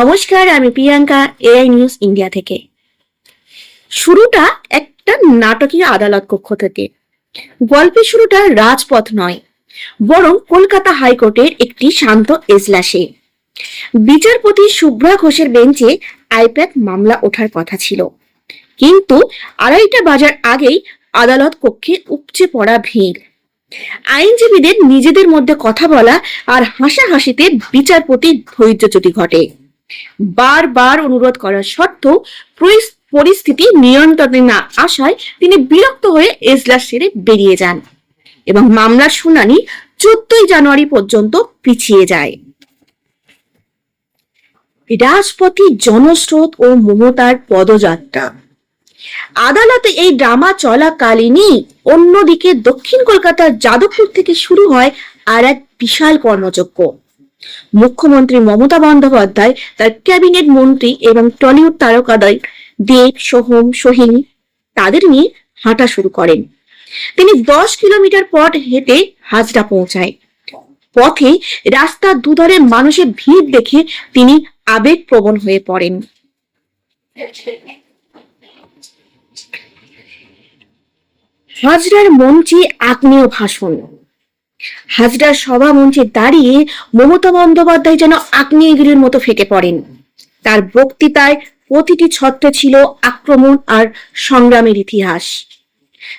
নমস্কার, আমি Priyanka AI news India থেকে। শুরুটা একটা নাটকীয় আদালত কক্ষ থেকে। গল্পের শুরুটা রাজপথ নয়, বরং কলকাতা হাইকোর্টের একটি শান্ত এজলাসে। বিচারপতি শুভ্রা ঘোষের বেঞ্চে আইপ্যাক মামলা ওঠার কথা ছিল। কিন্তু আড়াইটা বাজার আগেই আদালত কক্ষে উপচে পড়া ভিড়। আইনজীবীদের নিজেদের মধ্যে কথা বলা আর হাসাহাসিতে বিচারপতির ধৈর্যচ্যুতি ঘটে। বারবার অনুরোধ করার সত্ত্বেও পরিস্থিতি নিয়ন্ত্রণে না আসায় তিনি বিরক্ত হয়ে এজলাস সেরে বেরিয়ে যান এবং মামলার শুনানি চোদ্দই জানুয়ারি পর্যন্ত পিছিয়ে যায়। রাজপথে জনস্রোত ও মমতার পদযাত্রা। আদালতে এই ড্রামা চলাকালীনই অন্যদিকে দক্ষিণ কলকাতার যাদবপুর থেকে শুরু হয় আর এক বিশাল কর্মযজ্ঞ। মুখ্যমন্ত্রী মমতা বন্দ্যোপাধ্যায়, তার ক্যাবিনেট মন্ত্রী এবং টলিউড তারকাদের দেব, সোহম, সোহিনী, তাদের নিয়ে হাঁটা শুরু করেন। তিনি দশ কিলোমিটার পথ হেঁটে হাজরা পৌঁছায়। পথে রাস্তার দুধারে মানুষের ভিড় দেখে তিনি আবেগপ্রবণ হয়ে পড়েন। হাজরার মঞ্চে আগ্নেয় ভাষণ হাজরার সভা মঞ্চে দাঁড়িয়ে মমতা বন্দ্যোপাধ্যায় যেন আগ্নেয়গিরির মতো ফেটে পড়েন। তার বক্তৃতায় প্রতিটি ছত্রে ছিল আক্রমণ আর সংগ্রামের ইতিহাস।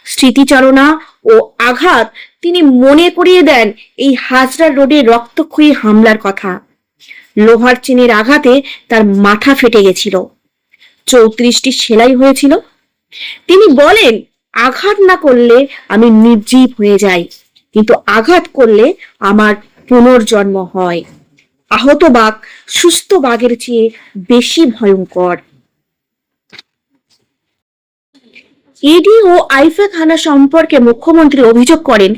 স্মৃতিচারণা ও আঘাত তিনি মনে করিয়ে দেন এই হাজরার রোডে রক্তক্ষয়ী হামলার কথা। লোহার চেনের আঘাতে তার মাথা ফেটে গেছিল। চৌত্রিশটি সেলাই হয়েছিল। তিনি বলেন, আঘাত না করলে আমি নির্জীব হয়ে যাই। কিন্তু আঘাত করলে আমার পুনর্জন্ম হয়। আহত বাঘ সুস্থ বাঘের চেয়ে বেশি ভয়ঙ্কর। ইডি ও আইফা খানা সম্পর্কে মুখ্যমন্ত্রী অভিযোগ করেন,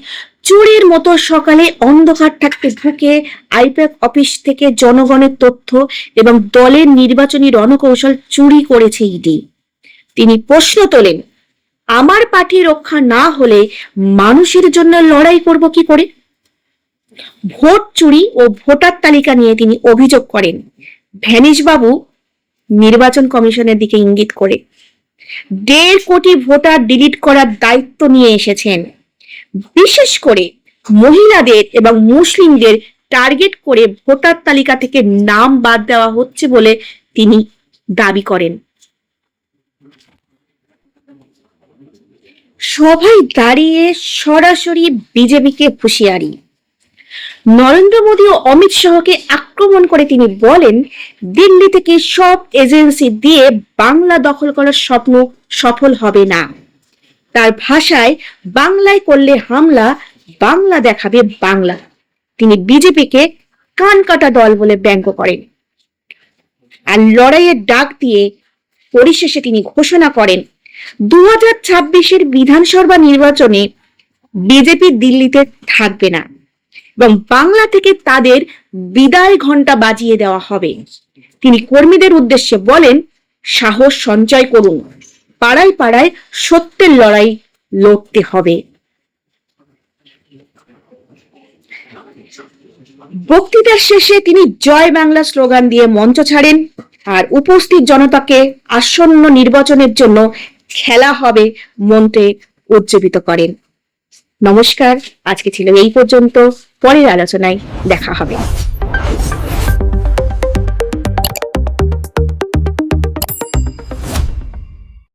চুরির মতো সকালে অন্ধকার থাকতে ঢুকে আইপ্যাক অফিস থেকে জনগণের তথ্য এবং দলের নির্বাচনী রণকৌশল চুরি করেছে ইডি। তিনি প্রশ্ন তোলেন আমার পার্টি রক্ষা না হলে মানুষের জন্য লড়াই করব কি করে? ভোট চুরি ও ভোটার তালিকা নিয়ে তিনি অভিযোগ করেন। ভ্যানিশ বাবু নির্বাচন কমিশনের দিকে ইঙ্গিত করে, দেড় কোটি ভোটার ডিলিট করার দায়িত্ব নিয়ে এসেছেন। বিশেষ করে মহিলাদের এবং মুসলিমদের টার্গেট করে ভোটার তালিকা থেকে নাম বাদ দেওয়া হচ্ছে বলে তিনি দাবি করেন। সভায় দাঁড়িয়ে সরাসরি বিজেপিকে হুঁশিয়ারি। নরেন্দ্র মোদী ও অমিত শাহকে আক্রমণ করে তিনি বলেন, দিল্লি থেকে সব এজেন্সি দিয়ে বাংলা দখল করার স্বপ্ন সফল হবে না। তার ভাষায়, বাংলায় করলে হামলা, বাংলা দেখাবে বাংলা। তিনি বিজেপিকে কান কাটা দল বলে ব্যঙ্গ করেন। আর লড়াইয়ের ডাক দিয়ে পরিশেষে তিনি ঘোষণা করেন দু হাজার ছাব্বিশের বিধানসভা নির্বাচনে বিজেপি দিল্লিতে থাকবে না এবং বাংলা থেকে তাদের বিদায় ঘণ্টা বাজিয়ে দেওয়া হবে। তিনি কর্মীদের উদ্দেশ্যে বলেন, সাহস সঞ্চয় করুন, পাড়ায় পাড়ায় সত্যের লড়াই লড়তে হবে। বক্তৃতার শেষে তিনি জয় বাংলা স্লোগান দিয়ে মঞ্চ ছাড়েন আর উপস্থিত জনতাকে আসন্ন নির্বাচনের জন্য খেলা হবে মনকে উজ্জীবিত করেন। নমস্কার আজকে ছিল এই পর্যন্ত পরের আলোচনায় দেখা হবে।